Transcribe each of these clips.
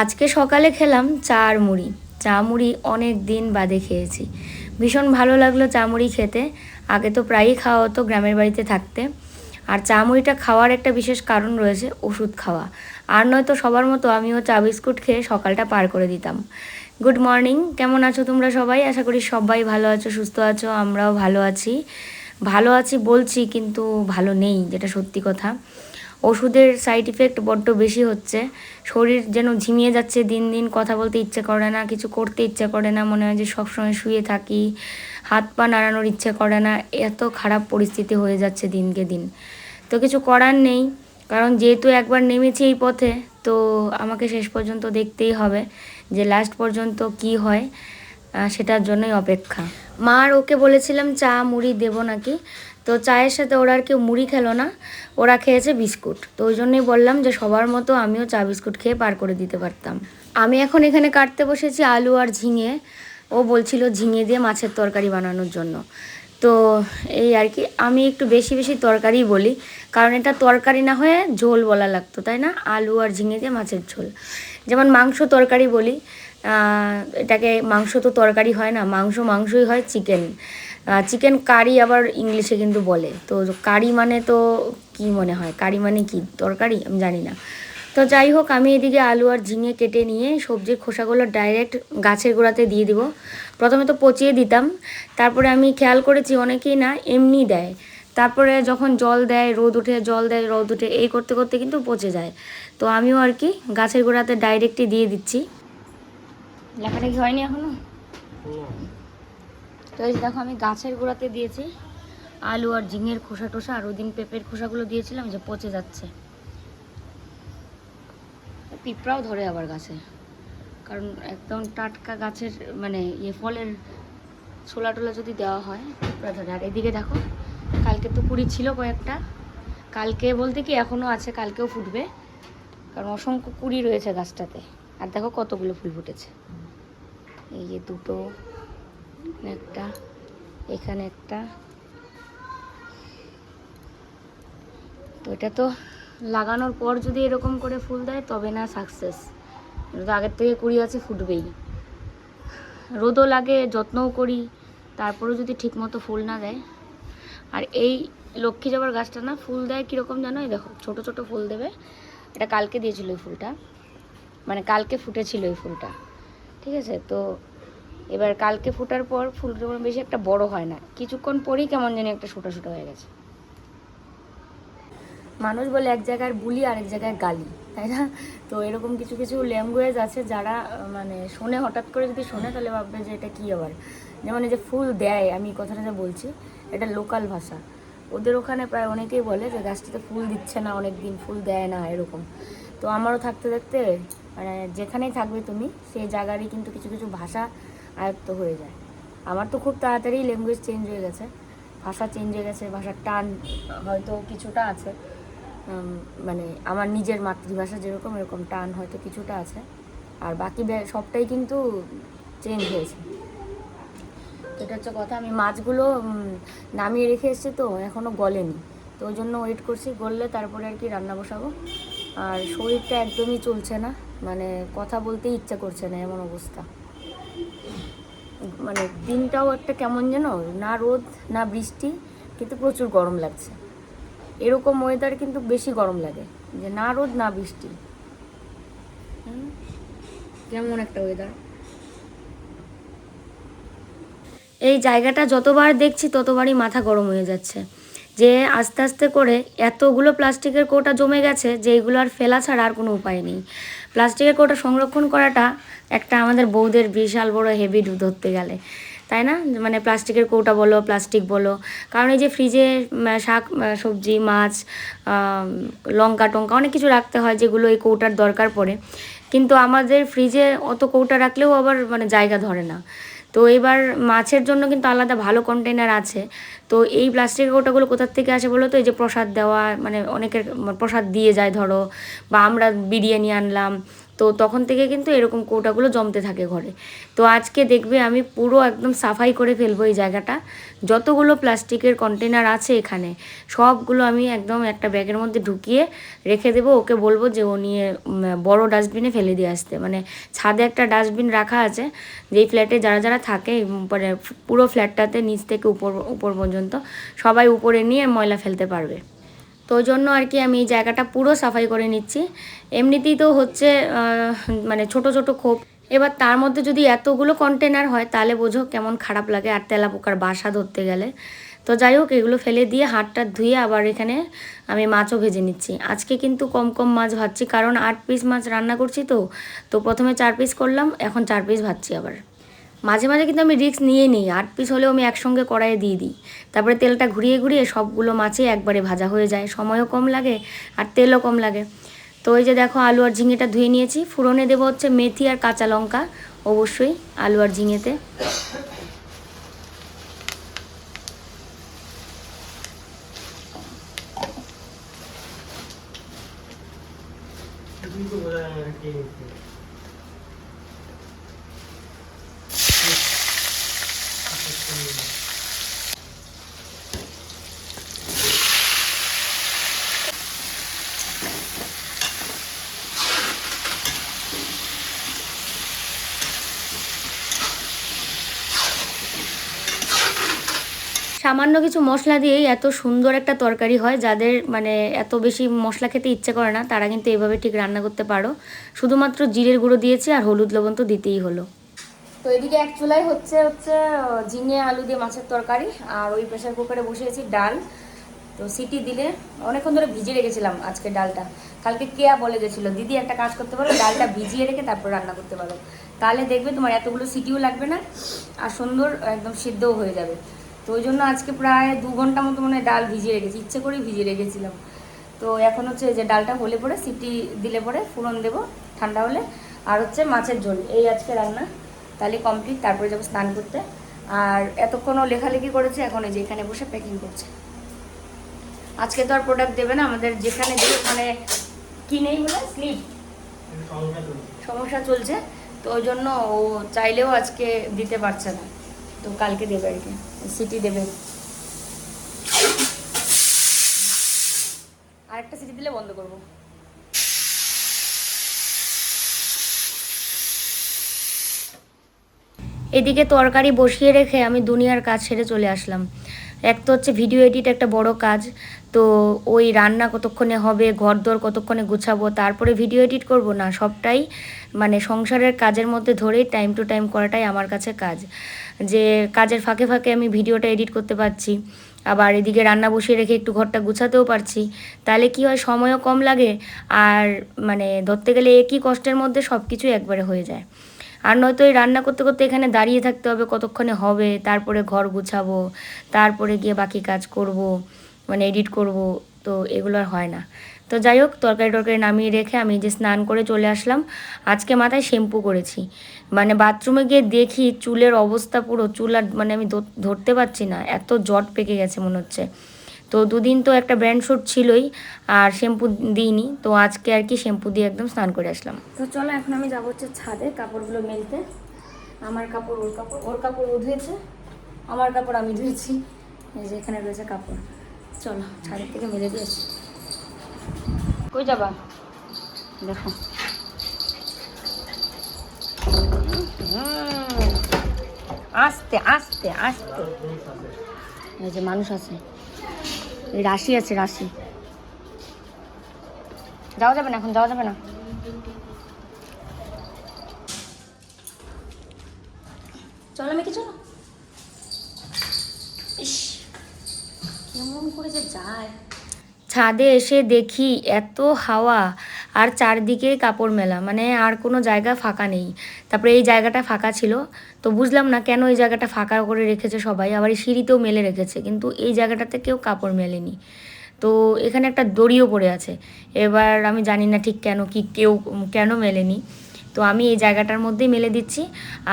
আজকে সকালে খেলাম চা আর মুড়ি। চা মুড়ি অনেক দিন বাদে খেয়েছি। ভীষণ ভালো লাগল চা মুড়ি খেতে। আগে তো প্রায়ই খাওয়া হতো গ্রামের বাড়িতে থাকতে। আর চা মুড়িটা খাওয়ার একটা বিশেষ কারণ রয়েছে ওষুধ খাওয়া। আর নয়তো সবার মতো আমিও চা বিস্কুট খেয়ে সকালটা পার করে দিতাম। গুড মর্নিং, কেমন আছো তোমরা সবাই? আশা করি সবাই ভালো আছো, সুস্থ আছো, আমরাও ভালো আছি। ভালো আছি বলছি, কিন্তু ভালো নেই, যেটা সত্যি কথা। ওষুধের সাইড ইফেক্ট বড্ড বেশি হচ্ছে। শরীর যেন ঝিমিয়ে যাচ্ছে, দিন দিন কথা বলতে ইচ্ছে করে না, কিছু করতে ইচ্ছে করে না, মনে হয় যে সবসময় শুয়ে থাকি, হাত পা নাড়ানোর ইচ্ছে করে না, এত খারাপ পরিস্থিতি হয়ে যাচ্ছে দিনকে দিন। তো কিছু করার নেই, কারণ যেহেতু একবার নেমেছি এই পথে, তো আমাকে শেষ পর্যন্ত দেখতেই হবে যে লাস্ট পর্যন্ত কি হয় সেটার জন্যই অপেক্ষা। মা আর ওকে বলেছিলাম, চা, মুড়ি দেবো নাকি? তো চায়ের সাথে ওরা আর কেউ মুড়ি খেলো না। ওরা খেয়েছে বিস্কুট। তো ওই জন্যই বললাম যে সবার মতো আমিও চা বিস্কুট খেয়ে পার করে দিতে পারতাম। আমি এখন এখানে কাটতে বসেছি আলু আর ঝিঙে। ও বলছিল ঝিঙে দিয়ে মাছের তরকারি বানানোর জন্য। তো এই আর কি, আমি একটু বেশি বেশি তরকারি বলি। কারণ এটা তরকারি না হয়ে ঝোল বলা লাগতো, তাই না? আলু আর ঝিঙে দিয়ে মাছের ঝোল। যেমন মাংস তরকারি বলি এটাকে মাংস তো তরকারি হয় না, মাংস মাংসই হয় চিকেন। চিকেন কারি আবার ইংলিশে কিন্তু বলে। তো কারি মানে তো কি মনে হয়? কারি মানে কি? তরকারি? আমি জানি না। তো যাই হোক আমি এদিকে আলু আর ঝিঙে কেটে নিয়ে সবজির খোসাগুলো ডাইরেক্ট গাছের গোড়াতে দিয়ে দিব। প্রথমে তো পচিয়ে দিতাম। তারপরে আমি খেয়াল করেছি অনেকেই না এমনি দেয়। তারপরে যখন জল দেয় রোদ উঠে জল দেয় রোদ উঠে এই করতে করতে কিন্তু পচে যায়। তো আমিও আর কি গাছের গোড়াতে ডাইরেক্টই দিয়ে দিচ্ছি। লেখাটা কি হয়নি এখনও? তো এই দেখো আমি গাছের গোড়াতে দিয়েছি আলু আর ঝিঙের খোসা টোসা, আর ওদিন পেঁপের খোসাগুলো দিয়েছিলাম, যে পচে যাচ্ছে। পিঁপড়াও ধরে আবার গাছে। কারণ একদম টাটকা গাছের মানে ইয়ে ফলের ছোলা টোলা যদি দেওয়া হয়, পিঁপড়া ধরে। আর এদিকে দেখো, কালকে তো কুড়ি ছিল কয়েকটা। কালকে বলতে কি এখনও আছে, কালকেও ফুটবে। কারণ অসংখ্য কুড়ি রয়েছে গাছটাতে। আর দেখো কতগুলো ফুল ফুটেছে। এই যে দুটো একটা, এখানে একটা। তো এটা তো লাগানোর পর যদি এরকম করে ফুল দেয়, তবে না সাকসেস আগের থেকে কুড়ি আছে, ফুটবেই। রোদও লাগে, যত্নও করি, তারপরেও যদি ঠিকমতো ফুল না দেয়। আর এই লক্ষ্মী জবার গাছটা না, ফুল দেয় কীরকম জানো? এই দেখো, ছোট ছোট ফুল দেবে। এটা কালকে দিয়েছিল ফুলটা। মানে কালকে ফুটেছিল এই ফুলটা। ঠিক আছে? তো এবার কালকে ফোটার পর ফুলটা কোনো বেশি একটা বড় হয় না। কিছুক্ষণ পরেই কেমন জানি একটা ছোটো ছোটো হয়ে গেছে। মানুষ বলে এক জায়গায় বুলি আর এক জায়গায় গালি, তাই না? তো এরকম কিছু কিছু ল্যাঙ্গুয়েজ আছে যারা মানে শোনে, হঠাৎ করে যদি শোনে তাহলে ভাববে যে এটা কী আবার? যেমন এই যে ফুল দেয়, আমি কথাটা যে বলছি, এটা লোকাল ভাষা। ওদের ওখানে প্রায় অনেকেই বলে যে গাছটিতে ফুল দিচ্ছে না অনেক দিন ফুল দেয় না, এরকম। তো আমারও থাকতে থাকতে মানে যেখানেই থাকবে তুমি, সেই জায়গারই কিন্তু কিছু কিছু ভাষা আয়ত্ত হয়ে যায়। আমার তো খুব তাড়াতাড়ি ল্যাঙ্গুয়েজ চেঞ্জ হয়ে গেছে। ভাষা চেঞ্জ হয়ে গেছে, ভাষার টান হয়তো কিছুটা আছে। মানে আমার নিজের মাতৃভাষা যেরকম, এরকম টান হয়তো কিছুটা আছে। আর বাকি সবটাই কিন্তু চেঞ্জ হয়েছে। এটা হচ্ছে কথা, আমি মাছগুলো নামিয়ে রেখে এসেছি তো এখনও গলেনি। তো ওই জন্য ওয়েট করছি, গললে তারপরে আর কি রান্না বসাবো। আর শরীরটা একদমই চলছে না মানে কথা বলতে ইচ্ছা করছে না, এমন অবস্থা। মানে দিনটাও একটা কেমন যেন, না রোদ, না বৃষ্টি, কিন্তু প্রচুর গরম লাগছে। এরকম ওয়েদার কিন্তু বেশি গরম লাগে, যে না রোদ, না বৃষ্টি। কেমন একটা ওয়েদার এই জায়গাটা যতবার দেখছি ততবারই মাথা গরম হয়ে যাচ্ছে। যে আস্তে আস্তে করে এতগুলো প্লাস্টিকের কৌটা জমে গেছে যে এইগুলো আর ফেলা ছাড়া আর কোনো উপায় নেই। প্লাস্টিকের কৌটা সংরক্ষণ করাটা একটা আমাদের বৌদের বিশাল বড় হেভি ধরতে গেলে। তাই না? মানে প্লাস্টিকের কৌটা বলো প্লাস্টিক বলো। কারণ এই যে ফ্রিজে শাক সবজি, মাছ লঙ্কা টঙ্কা অনেক কিছু রাখতে হয় যেগুলো এই কৌটার দরকার পড়ে। কিন্তু আমাদের ফ্রিজে অত কৌটা রাখলেও আবার মানে জায়গা ধরে না। তো এবার মাছের জন্য কিন্তু আলাদা ভালো কন্টেনার আছে। তো এই প্লাস্টিকের গোটাগুলো কোথার থেকে আসে বলো তো? এই যে প্রসাদ দেওয়া মানে অনেকের প্রসাদ দিয়ে যায় ধরো, বা আমরা বিরিয়ানি আনলাম তো তখন থেকে কিন্তু এরকম কৌটাগুলো জমতে থাকে ঘরে। তো আজকে দেখবে আমি পুরো একদম সাফাই করে ফেলব এই জায়গাটা। যতগুলো প্লাস্টিকের কন্টেনার আছে এখানে, সবগুলো আমি একদম একটা ব্যাগের মধ্যে ঢুকিয়ে রেখে দেবো। ওকে বলব যে ও নিয়ে বড় ডাস্টবিনে ফেলে দিয়ে আসতে। মানে ছাদে একটা ডাস্টবিন রাখা আছে, যেই ফ্ল্যাটে যারা যারা থাকে মানে পুরো ফ্ল্যাটটাতে নিচ থেকে উপর উপর পর্যন্ত সবাই উপরে নিয়ে ময়লা ফেলতে পারবে। তো জন্য আর কি আমি এই জায়গাটা পুরো সাফাই করে নিচ্ছি। এমনিতেই তো হচ্ছে মানে ছোট ছোট খোপ। এবার তার মধ্যে যদি এতগুলো কন্টেনার হয়, তাহলে বোঝো কেমন খারাপ লাগে আর তেলা পোকার বাসা ধরতে গেলে। তো যাই হোক, এগুলো ফেলে দিয়ে হাতটা ধুয়ে আবার এখানে আমি মাছও ভেজে নিচ্ছি। আজকে কিন্তু কম কম মাছ ভাজছি, কারণ আট পিস মাছ রান্না করছি তো। তো প্রথমে চার পিস করলাম, এখন চার পিস ভাজছি আবার। মাঝে মাঝে কিন্তু আমি রিস্ক নিয়ে নিই। আট পিস হলেও আমি একসঙ্গে কড়াইয়ে দিয়ে দিই। তারপরে তেলটা ঘুরিয়ে ঘুরিয়ে সবগুলো মাছই একবারে ভাজা হয়ে যায়। সময়ও কম লাগে আর তেলও কম লাগে। তো ওই যে দেখো আলু আর ঝিঙেটা ধুয়ে নিয়েছি। ফুরনে দেবো হচ্ছে মেথি আর কাঁচা লঙ্কা। অবশ্যই আলু আর ঝিঙেতে। সামান্য কিছু মশলা দিয়েই এত সুন্দর একটা তরকারি হয়, যাদের মানে এত বেশি মশলা খেতে ইচ্ছে করে না, তারা কিন্তু এভাবে ঠিক রান্না করতে পারো। শুধুমাত্র জিরের গুঁড়ো দিয়েছি আর হলুদ লবণ তো দিতেই হলো। তো এদিকে এক চুলাই হচ্ছে হচ্ছে ঝিঙে, আলু দিয়ে মাছের তরকারি আর ওই প্রেশার কুকারে বসিয়েছি ডাল। তো সিটি দিলে অনেকক্ষণ ধরে ভিজিয়ে রেখেছিলাম আজকে ডালটা। কালকে কেয়া বলে গেছিল, দিদি একটা কাজ করতে পারো, ডালটা ভিজিয়ে রেখে তারপর রান্না করতে পারো। তাহলে দেখবে তোমার এতগুলো সিটিও লাগবে না, আর সুন্দর একদম সিদ্ধও হয়ে যাবে। তো ওই জন্য আজকে প্রায় দু ঘণ্টা মতো মনে ডাল ভিজিয়ে রেখেছি ইচ্ছে করেই ভিজিয়ে রেখেছিলাম। তো এখন হচ্ছে যে ডালটা হলে পরে সিটি দিলে পরে ফোড়ন দেবো ঠান্ডা হলে। আর হচ্ছে মাছের ঝোল এই আজকে রান্না। তাহলে কমপ্লিট তারপরে যাব স্নান করতে। আর এতক্ষণও লেখালেখি করেছে এখন এই যে এখানে বসে প্যাকিং করছে। আজকে তো আর প্রোডাক্ট দেবে না আমাদের যেখানে দেবে ওখানে কিনেই বলে? স্লিপ সমস্যা চলছে তো ওই জন্য ও চাইলেও আজকে দিতে পারছে না। তো কালকে দেবে আর কি, সিটি দেবে। আরেকটা সিটি দিলে বন্ধ করব। এদিকে তরকারি বসিয়ে রেখে আমি দুনিয়ার কাজ ছেড়ে চলে আসলাম। এক তো হচ্ছে ভিডিও এডিট একটা বড় কাজ তো ওই রান্না কতক্ষণে হবে ঘর দর কতক্ষণে গুছাবো, তারপরে ভিডিও এডিট করব না, সবটাই মানে সংসারের কাজের মধ্যে ধরেই টাইম টু টাইম করাটাই আমার কাছে কাজ। যে কাজের ফাঁকে ফাঁকে আমি ভিডিওটা এডিট করতে পারছি, আবার এদিকে রান্না বসিয়ে রেখে একটু ঘরটা গুছাতেও পারছি, তাহলে কি হয় সময়ও কম লাগে, আর মানে ধরতে গেলে একই কষ্টের মধ্যে সব কিছু একবারে হয়ে যায়। আর নয়তো এই রান্না করতে করতে এখানে দাঁড়িয়ে থাকতে হবে কতক্ষণে হবে, তারপরে ঘর গুছাবো, তারপরে গিয়ে বাকি কাজ করব মানে এডিট করব, তো এগুলো আর হয় না। তো যাই হোক, তরকারি টরকারি নামিয়ে রেখে আমি যে স্নান করে চলে আসলাম, আজকে মাথায় শ্যাম্পু করেছি। মানে বাথরুমে গিয়ে দেখি চুলের অবস্থা পুরো, চুল আর মানে আমি ধরতে পারছি না, এত জট পেকে গেছে মনে হচ্ছে। তো দুদিন তো একটা ব্র্যান্ড শ্যুট ছিলই, আর শ্যাম্পু দিইনি, তো আজকে আর কি শ্যাম্পু দিয়ে একদম স্নান করে আসলাম। তো চলো এখন আমি যাব হচ্ছে ছাদে কাপড়গুলো মেলতে। আমার কাপড়, ওর কাপড় ওর কাপড় ও ধুয়েছে আমার কাপড় আমি ধুয়েছি, এই যে এখানে রয়েছে কাপড়। চলো ছাদের থেকে মেলে দিয়েছি কই যাবা? দেখো। আস্তে আস্তে আস্তে। এই যে মানুষ আছে। এই রাশি আছে রাশি। যাওয়া যাবে না এখন যাওয়া যাবে না। চলো মেকি চলো ইস কেমন করে যে যায়। ছাদে এসে দেখি এত হাওয়া আর চারদিকে কাপড় মেলা মানে আর কোনো জায়গা ফাঁকা নেই। তারপরে এই জায়গাটা ফাঁকা ছিল, তো বুঝলাম না কেন এই জায়গাটা ফাঁকা করে রেখেছে সবাই, আবার এই সিঁড়িতেও মেলে রেখেছে, কিন্তু এই জায়গাটাতে কেউ কাপড় মেলেনি। তো এখানে একটা দড়িও পড়ে আছে, এবার আমি জানি না ঠিক কেন, কি কেউ, কেন মেলেনি। তো আমি এই জায়গাটার মধ্যেই মেলে দিচ্ছি।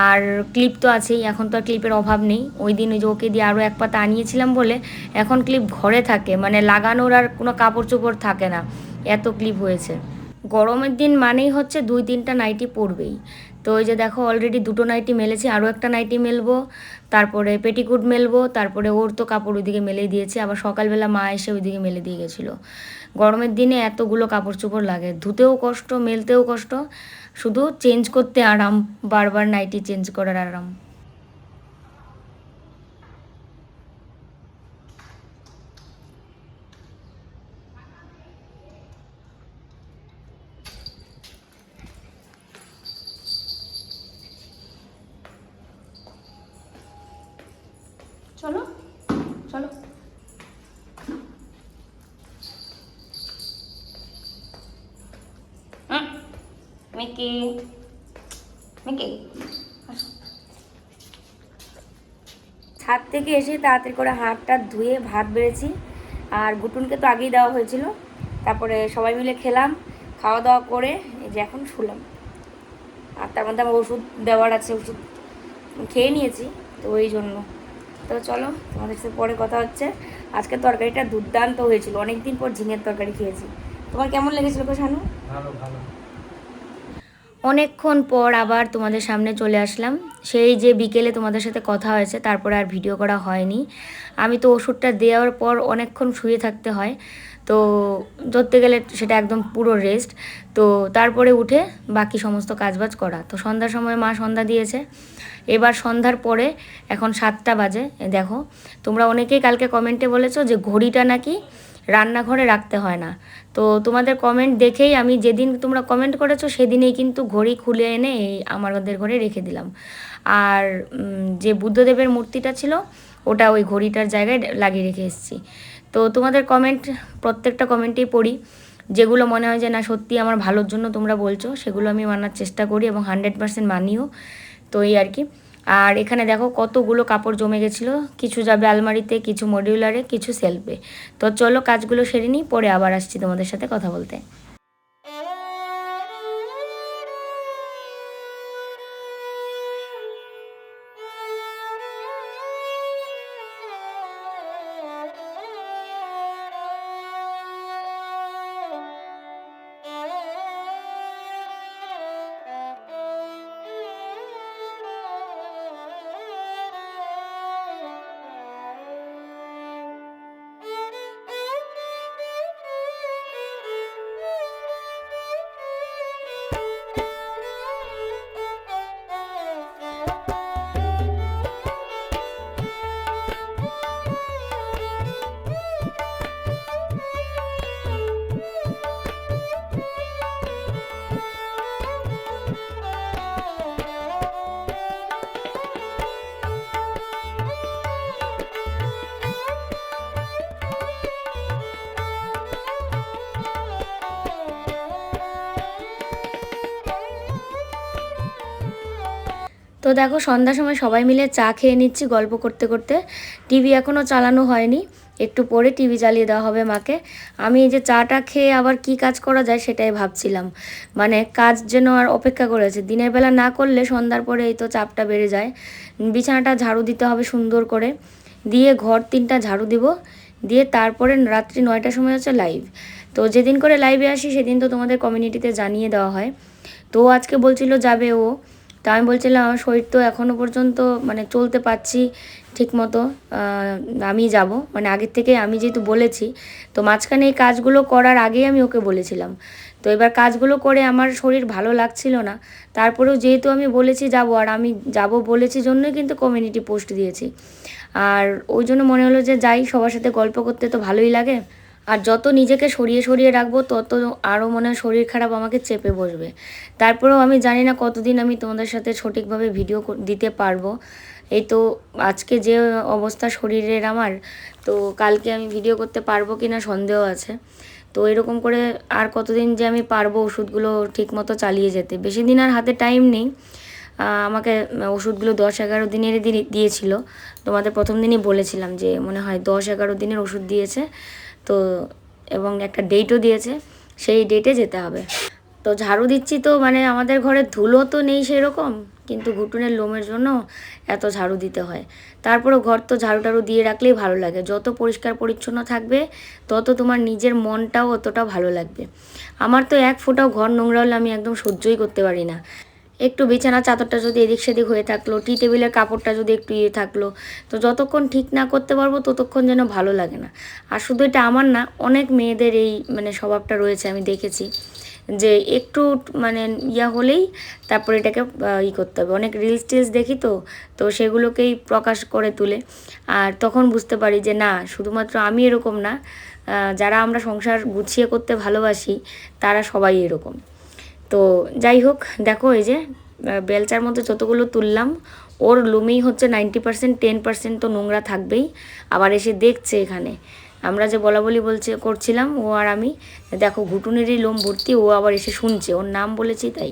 আর ক্লিপ তো আছেই, এখন তো আর ক্লিপের অভাব নেই। ওই দিন ওই যে ওকে দিয়ে আরও এক পাতা আনিয়েছিলাম বলে, এখন ক্লিপ ঘরে থাকে। মানে লাগানোর আর কোনো কাপড় চোপড় থাকে না। এত ক্লিপ হয়েছে। গরমের দিন মানেই হচ্ছে দুই তিনটা নাইটি পরবেই তো ওই যে দেখো অলরেডি দুটো নাইটি মেলেছি আরও একটা নাইটি মেলবো। তারপরে পেটিকুট মেলবো, তারপরে ওর তো কাপড় ওইদিকে মেলে দিয়েছে। আবার সকালবেলা মা এসে ওইদিকে মেলে দিয়ে গেছিল। গরমের দিনে এতগুলো কাপড় চোপড় লাগে। ধুতেও কষ্ট, মেলতেও কষ্ট। শুধু চেঞ্জ করতে আরাম বারবার নাইটি চেঞ্জ করার আরাম চলো চলো হুম, মিকি মিকি ছাদ থেকে এসে তাড়াতাড়ি করে হাতটা ধুয়ে ভাত বেড়েছি। আর গুটুনকে তো আগেই দেওয়া হয়েছিল। তারপরে সবাই মিলে খেলাম খাওয়া দাওয়া করে এই যে এখন শুলাম। আর তার মধ্যে আমার ওষুধ দেওয়ার আছে ওষুধ খেয়ে নিয়েছি তো ওই জন্য। তো চলো তোমাদের সাথে পরে কথা হচ্ছে। আজকে তরকারিটা দুর্দান্ত হয়েছিল অনেক দিন পর ঝিঙের তরকারি খেয়েছি। তোমার কেমন লেগেছিল গো শানু? ভালো ভালো। অনেকক্ষণ পর আবার তোমাদের সামনে চলে আসলাম। সেই যে বিকেলে তোমাদের সাথে কথা হয়েছে, তারপরে আর ভিডিও করা হয়নি। আমি তো ওষুধটা দেওয়ার পর অনেকক্ষণ শুয়ে থাকতে হয়। তো ধরতে গেলে সেটা একদম পুরো রেস্ট তো তারপরে উঠে বাকি সমস্ত কাজবাজ করা। তো সন্ধ্যার সময় মা সন্ধ্যা দিয়েছে। এবার সন্ধ্যার পরে এখন সাতটা বাজে দেখো। তোমরা অনেকেই কালকে কমেন্টে বলেছ যে ঘড়িটা নাকি রান্নাঘরে রাখতে হয় না। তো তোমাদের কমেন্ট দেখেই আমি যেদিন তোমরা কমেন্ট করেছ, সেদিনেই কিন্তু ঘড়ি খুলে এনে এই আমাদের ঘরে রেখে দিলাম। আর যে বুদ্ধদেবের মূর্তিটা ছিল, ওটা ওই ঘড়িটার জায়গায় লাগিয়ে রেখে এসেছি। তো তোমাদের কমেন্ট প্রত্যেকটা কমেন্টেই পড়ি। যেগুলো মনে হয় যে, না, সত্যি আমার ভালোর জন্য তোমরা বলছো সেগুলো আমি মানার চেষ্টা করি এবং হান্ড্রেড পার্সেন্ট মানিও। তো এই আর কি। আর এখানে দেখো কতগুলো কাপড় জমে গেছিল। কিছু যাবে আলমারিতে, কিছু মডিউলারে কিছু সেলফে তো চলো কাজগুলো সেরে নিই, পরে আবার আসছি তোমাদের সাথে কথা বলতে। তো দেখো, সন্ধ্যার সময় সবাই মিলে চা খেয়ে নিচ্ছি গল্প করতে করতে। টিভি এখনও চালানো হয়নি। একটু পরে টিভি চালিয়ে দেওয়া হবে মাকে। আমি এই যে চাটা খেয়ে আবার কি কাজ করা যায় সেটাই ভাবছিলাম। মানে কাজ যেন আর অপেক্ষা করেছে দিনের বেলা না করলে সন্ধ্যার পরে এই তো চাপটা বেড়ে যায়। বিছানাটা ঝাড়ু দিতে হবে সুন্দর করে। দিয়ে ঘর তিনটা ঝাড়ু দিব। দিয়ে তারপরে রাত্রি নয়টার সময় হচ্ছে লাইভ তো যেদিন করে লাইভে আসি, সেদিন তো তোমাদের কমিউনিটিতে জানিয়ে দেওয়া হয়। তো আজকে বলছিল যাবে ও। আমি বলছিলাম, আমার শরীর তো এখনও পর্যন্ত মানে চলতে পারছি ঠিক মতো আমি যাব। মানে আগের থেকে আমি যেহেতু বলেছি, তো মাঝখানে এই কাজগুলো করার আগেই আমি ওকে বলেছিলাম। তো এবার কাজগুলো করে আমার শরীর ভালো লাগছিল না। তারপরেও যেহেতু আমি বলেছি যাব, আর আমি যাব বলেছি জন্যই কিন্তু কমিউনিটি পোস্ট দিয়েছি। আর ওই জন্য মনে হলো যে যাই, সবার সাথে গল্প করতে তো ভালোই লাগে। আর যত নিজেকে সরিয়ে সরিয়ে রাখব, তত আরও মনে শরীর খারাপ আমাকে চেপে বসবে। তারপরেও আমি জানি না কতদিন আমি তোমাদের সাথে সঠিকভাবে ভিডিও দিতে পারব। এই তো আজকে যে অবস্থা শরীরের আমার, তো কালকে আমি ভিডিও করতে পারব কি না সন্দেহ আছে। তো এরকম করে আর কতদিন যে আমি পারব ওষুধগুলো ঠিক মতো চালিয়ে যেতে। বেশি দিন আর হাতে টাইম নেই। আমাকে ওষুধগুলো দশ এগারো দিনের দিয়েছিল। তোমাদের প্রথম দিনই বলেছিলাম যে মনে হয় দশ এগারো দিনের ওষুধ দিয়েছে। তো, এবং একটা ডেটও দিয়েছে, সেই ডেটে যেতে হবে। তো ঝাড়ু দিচ্ছি তো মানে আমাদের ঘরে ধুলো তো নেই সেরকম, কিন্তু ঘুটুনের লোমের জন্য এত ঝাড়ু দিতে হয়। তারপরেও ঘর তো ঝাড়ু টাড়ু দিয়ে রাখলেই ভালো লাগে। যত পরিষ্কার পরিচ্ছন্ন থাকবে, তত তোমার নিজের মনটাও অতটা ভালো লাগবে। আমার তো এক ফোঁটাও ঘর নোংরা হলে আমি একদম সহ্যই করতে পারি না। একটু বিছানা চাদরটা যদি এদিক সেদিক হয়ে থাকল, টি টেবিলের কাপড়টা যদি একটু ইয়ে থাকল, তো যতক্ষণ ঠিক না করতে পারব ততক্ষণ যেন ভালো লাগে না। আর শুধু এটা আমার না, অনেক মেয়েদের এই মানে স্বভাবটা রয়েছে আমি দেখেছি যে একটু মানে ইয়া হলেই তারপরে এটাকে ই করতে হবে। অনেক রিলস টিলস দেখি তো তো সেগুলোকেই প্রকাশ করে তুলে। আর তখন বুঝতে পারি যে না, শুধুমাত্র আমি এরকম না যারা আমরা সংসার গুছিয়ে করতে ভালোবাসি, তারা সবাই এরকম। তো যাই হোক, দেখো এই যে বেলচার মধ্যে যতগুলো তুললাম, ওর লুমেই হচ্ছে নাইনটি পার্সেন্ট টেন পার্সেন্ট তো নোংরা থাকবেই। আবার এসে দেখছে এখানে। আমরা যে বলা বলি বলছে, করছিলাম ও আর আমি। দেখো, ঘুটুনেরই লোম ভর্তি, ও আবার এসে শুনছে। ওর নাম বলেছি তাই।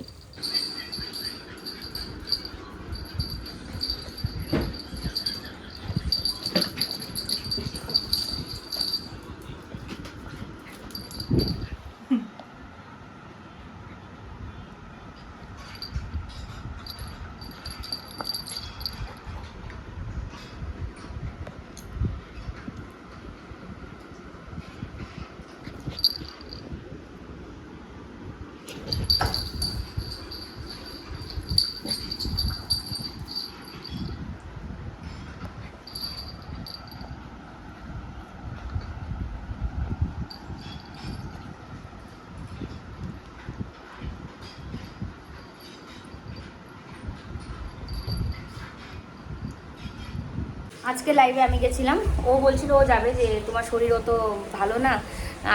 আজকে লাইভে আমি গেছিলাম। ও বলছিল, ও যাবে যে তোমার শরীর অত ভালো না,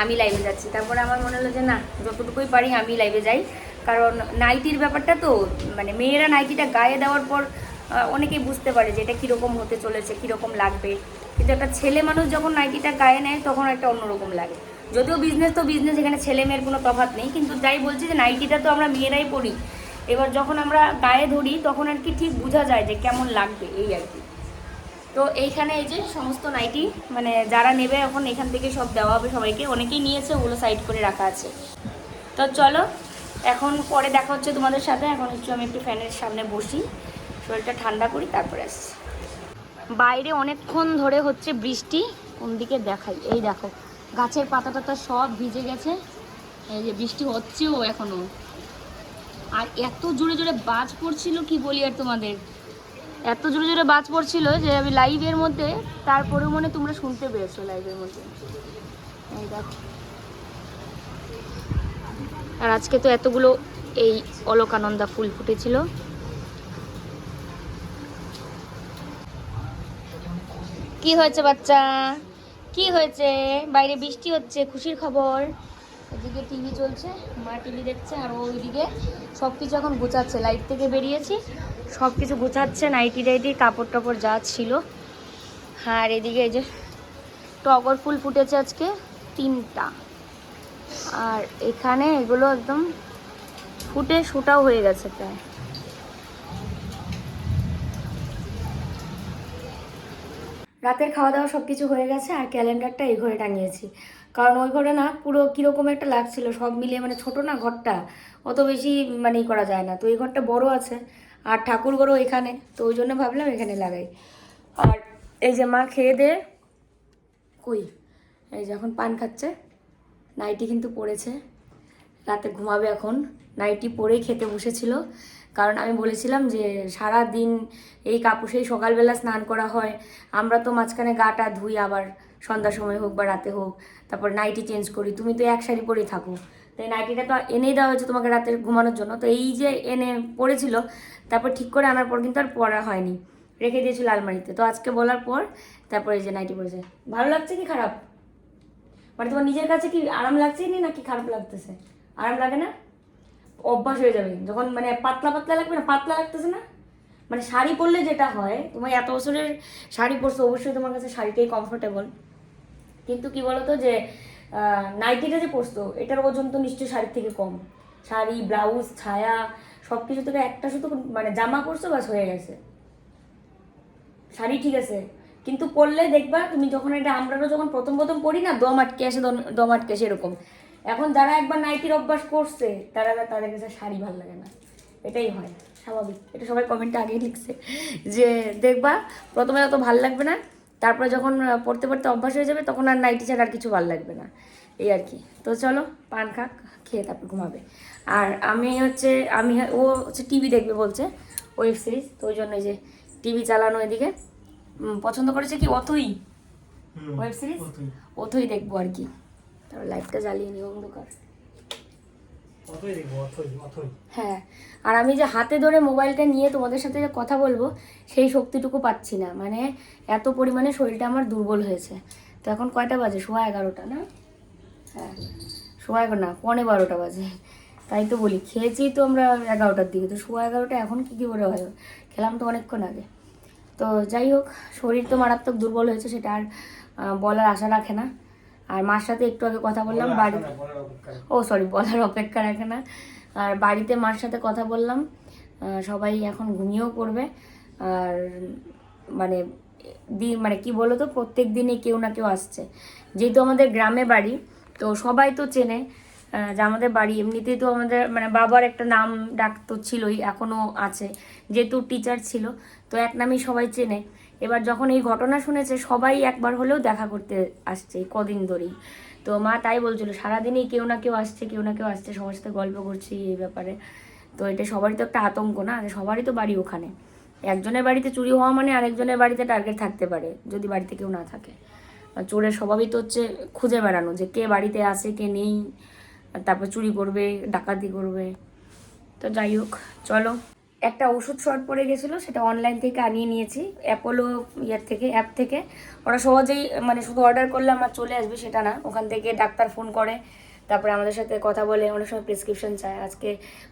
আমি লাইভে যাচ্ছি। তারপরে আমার মনে হলো যে, না, যতটুকুই পারি আমি লাইভে যাই। কারণ নাইটির ব্যাপারটা তো মানে মেয়েরা নাইটিটা গায়ে দেওয়ার পর অনেকেই বুঝতে পারে যে এটা কীরকম হতে চলেছে, কীরকম লাগবে। কিন্তু একটা ছেলে মানুষ যখন নাইটিটা গায়ে নেয়, তখন একটা অন্যরকম লাগে। যদিও বিজনেস তো বিজনেস এখানে ছেলে মেয়ের কোনো তফাৎ নেই, কিন্তু যাই বলছি যে নাইটিটা তো আমরা মেয়েরাই পড়ি। এবার যখন আমরা গায়ে ধরি, তখন আর কি ঠিক বোঝা যায় যে কেমন লাগবে, এই আর কি। তো এইখানে এই যে সমস্ত নাইটি মানে যারা নেবে এখন এখান থেকে সব দেওয়া হবে সবাইকে। অনেকেই নিয়েছে, ওগুলো সাইড করে রাখা আছে। তো চলো, এখন পরে দেখা হচ্ছে তোমাদের সাথে। এখন একটু আমি একটু ফ্যানের সামনে বসি। শরীরটা ঠান্ডা করি, তারপরে আসছি। বাইরে অনেকক্ষণ ধরে হচ্ছে বৃষ্টি। কোন দিকে দেখাই? এই দেখো, গাছের পাতা টাতা সব ভিজে গেছে। এই যে বৃষ্টি হচ্ছেও এখনও আর এত জোরে জোরে বাজ পড়ছিল, কি বলি আর তোমাদের? এত জোরে জোরে বাজ পড়ছিল যে আমি লাইভের মধ্যে তারপরে মনে তোমরা শুনতে পেরেছ লাইভের মধ্যে। এই আর আজকে তো এতগুলো এই অলকানন্দা ফুল ফুটেছিল। কি হয়েছে বাচ্চা? কি হয়েছে? বাইরে বৃষ্টি হচ্ছে, খুশির খবর। এদিকে টিভি চলছে, মা টিভি দেখছে, আর ওইদিকে সব কিছু এখন গোছাচ্ছে। লাইট থেকে বেরিয়েছি। সব কিছু গোছাচ্ছে, নাইটি টাইটি কাপড় টাপড় যা ছিল। আর এদিকে এই যে টগর ফুল ফুটেছে আজকে, তিনটা। আর এখানে এগুলো একদম ফুটে শুটাও হয়ে গেছে প্রায়। রাতের খাওয়া দাওয়া সব কিছু হয়ে গেছে, আর ক্যালেন্ডারটা এই ঘরে টাঙিয়েছি। কারণ ওই ঘরে না পুরো কীরকম একটা লাগছিল, সব মিলিয়ে মানে ছোট না ঘরটা, অত বেশি মানে করা যায় না। তো এই ঘরটা বড় আছে আর ঠাকুর ঘরও এখানে, তো ওই জন্য ভাবলাম এখানে লাগাই। আর এই যে মা খেয়ে দে, কই? এই যে এখন পান খাচ্ছে। নাইটি কিন্তু পড়েছে। রাতে ঘুমাবে এখন। নাইটি পরেই খেতে বসেছিল। কারণ আমি বলেছিলাম যে সারা দিন এই কাপড় সেই সকালবেলা স্নান করা হয়। আমরা তো মাঝখানে গাটা ধুই আবার সন্ধ্যার সময় হোক বা রাতে হোক। তারপর নাইটি চেঞ্জ করি। তুমি তো এক শাড়ি পরেই থাকো। তাই নাইটিটা তো এনেই দেওয়া হয়েছে তোমাকে রাতে ঘুমানোর জন্য। তো এই যে এনে পড়েছিল, তারপর ঠিক করে আনার পর কিন্তু আর পরা হয়নি। রেখে দিয়েছিল আলমারিতে। তো আজকে বলার পর তারপরে এই যে নাইটি পড়েছে। ভালো লাগছে কি খারাপ? মানে তোমার নিজের কাছে কি আরাম লাগছে নি নাকি খারাপ লাগতেছে? আরাম লাগে না? অভ্যাস হয়ে যাবে। যখন মানে পাতলা পাতলা লাগবে না, পাতলা লাগতেছে না? মানে শাড়ি পরলে যেটা হয় তোমার এত বছরের শাড়ি পরছো, অবশ্যই তোমার কাছে শাড়িটাই কমফোর্টেবল কিন্তু কি বলতো যে নাইটিটা যে পরছো এটার ওজন তো নিশ্চয়ই শাড়ির থেকে কম। শাড়ি, ব্লাউজ, ছায়া সব কিছু থেকে একটা শুধু মানে জামা পরছো বাস হয়ে গেছে। শাড়ি ঠিক আছে, কিন্তু পরলে দেখবা তুমি যখন এটা, আমরাও যখন প্রথম প্রথম পড়ি না, দম আটকে আসে, দম- দম আটকে আসে এরকম। এখন যারা একবার নাইটির অভ্যাস করছে, তারা তাদের কাছে শাড়ি ভালো লাগে না। এটাই হয়, স্বাভাবিক। এটা সবাই কমেন্টে আগেই লিখছে যে, দেখবা, প্রথমে অত ভালো লাগবে না তারপরে যখন পড়তে পড়তে অভ্যাস হয়ে যাবে তখন আর নাইটি ছাড়া আর কিছু ভালো লাগবে না। এই আর কি। তো চলো পান খাক খেয়ে তারপর ঘুমাবে। আর আমি হচ্ছে আমি ও হচ্ছে টিভি দেখবে বলছে ওয়েব সিরিজ তো ওই জন্য যে টিভি চালানো এদিকে। পছন্দ করেছে কি অথই? ওয়েব সিরিজ অতই। অথই। দেখব আর কি। তারপর লাইটটা জ্বালিয়ে নিই অন্ধকার অতই দেখব, অতই, অতই। হ্যাঁ আর আমি যে হাতে ধরে মোবাইলটা নিয়ে তোমাদের সাথে যে কথা বলব, সেই শক্তিটুকু পাচ্ছি না। মানে এত পরিমাণে শরীরটা আমার দুর্বল হয়েছে। তো এখন কয়টা বাজে? সোয়া এগারোটা, না? হ্যাঁ সোয়া এগারো, না, পনে বারোটা বাজে। তাই তো বলি, খেয়েছি তো আমরা এগারোটার দিকে। তো সোয়া এগারোটা, এখন কী কী করে হয়? খেলাম তো অনেকক্ষণ আগে। তো যাই হোক, শরীর তো মারাত্মক দুর্বল হয়েছে, সেটা আর বলার আশা রাখে না। আর মার সাথে একটু আগে কথা বললাম বাড়ি। ও সরি বলার অপেক্ষা রাখে না। আর বাড়িতে মার সাথে কথা বললাম সবাই এখন ঘুমিয়েও পড়বে। আর মানে দি মানে কি বলো তো প্রত্যেক দিনে কেউ না কেউ আসছে। যেহেতু আমাদের গ্রামে বাড়ি তো সবাই তো চেনে যে আমাদের বাড়ি এমনিতেই তো আমাদের মানে বাবার একটা নাম ডাক তো ছিলই এখনও আছে। যেহেতু টিচার ছিল তো এক নামেই সবাই চেনে। এবার যখন এই ঘটনা শুনেছে, সবাই একবার হলেও দেখা করতে আসছে কদিন ধরেই। তো মা তাই বলছিল, সারাদিনই কেউ না কেউ আসছে, কেউ না কেউ আসছে, সবার সাথে গল্প করছি এই ব্যাপারে। তো এটা সবারই তো একটা আতঙ্ক না? সবারই তো বাড়ি ওখানে। একজনের বাড়িতে চুরি হওয়া মানে আরেকজনের বাড়িতে টার্গেট থাকতে পারে, যদি বাড়িতে কেউ না থাকে। চোরের স্বভাবই তো হচ্ছে খুঁজে বেড়ানো, যে কে বাড়িতে আছে, কে নেই। তারপর চুরি করবে, ডাকাতি করবে। তো যাই হোক, চলো। একটা ওষুধ শর্ট পড়ে গেছিল, সেটা অনলাইন থেকে আনিয়ে নিয়েছি অ্যাপোলো ইয়ের থেকে অ্যাপ থেকে। ওরা সহজেই মানে শুধু অর্ডার করলে আমার চলে আসবে সেটা না। ওখান থেকে ডাক্তার ফোন করে, তারপরে আমাদের সাথে কথা বলে, অনেক সময় প্রেসক্রিপশন চায়। আজকে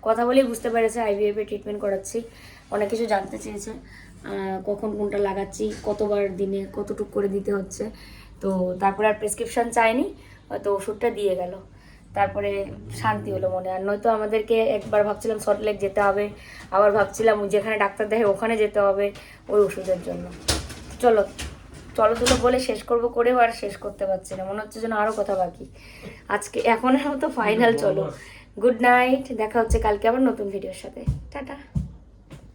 কথা বলেই বুঝতে পেরেছে আইভিএফ ট্রিটমেন্ট করাচ্ছি। অনেক কিছু জানতে চেয়েছে কখন কোনটা লাগাচ্ছি, কতবার দিনে, কতটুকু করে দিতে হচ্ছে। তো তারপরে আর প্রেসক্রিপশন চায়নি, তো ওষুধটা দিয়ে গেল। তারপরে শান্তি হলো মনে। আর নয়তো আমাদেরকে একবার ভাবছিলাম সল্টলেক যেতে হবে আবার ভাবছিলাম যেখানে ডাক্তার দেখে ওখানে যেতে হবে ওই ওষুধের জন্য। চলো চলো তুলো বলে শেষ করব করেও আর শেষ করতে পারছি না। মনে হচ্ছে যেন আরও কথা বাকি। আজকে এখনের মতো ফাইনাল চলো। গুড নাইট দেখা হচ্ছে কালকে আবার নতুন ভিডিওর সাথে। টাটা।